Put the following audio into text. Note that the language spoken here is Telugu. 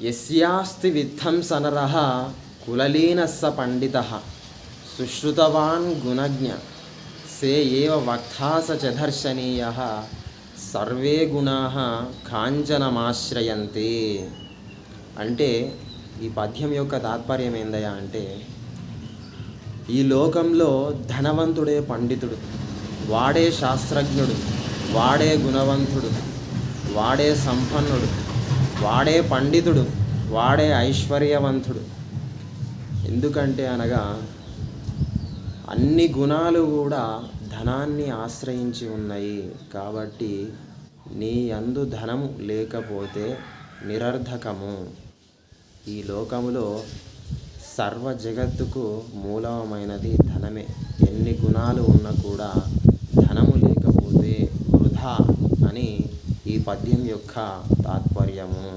యస్యాస్తి విధ్వంసనర కులలీనస్స పండిత సుశ్రుతవాన్ గుణజ్ఞ సే ఏవ వక్తాస చ దర్శనీయ సర్వే గుణా కాంచనమాశ్రయంతే. అంటే ఈ పద్యం యొక్క తాత్పర్యం ఏందయ్యా అంటే ఈ లోకంలో ధనవంతుడే పండితుడు వాడే శాస్త్రజ్ఞుడు వాడే గుణవంతుడు వాడే సంపన్నుడు వాడే పండితుడు వాడే ఐశ్వర్యవంతుడు. ఎందుకంటే అనగా అన్ని గుణాలు కూడా ధనాన్ని ఆశ్రయించి ఉన్నాయి కాబట్టి నీ అందు ధనం లేకపోతే నిరర్ధకము. ఈ లోకములో సర్వ జగత్తుకు మూలమైనది ధనమే. ఎన్ని గుణాలు ఉన్నా కూడా ఈ పద్యం యొక్క తాత్పర్యము.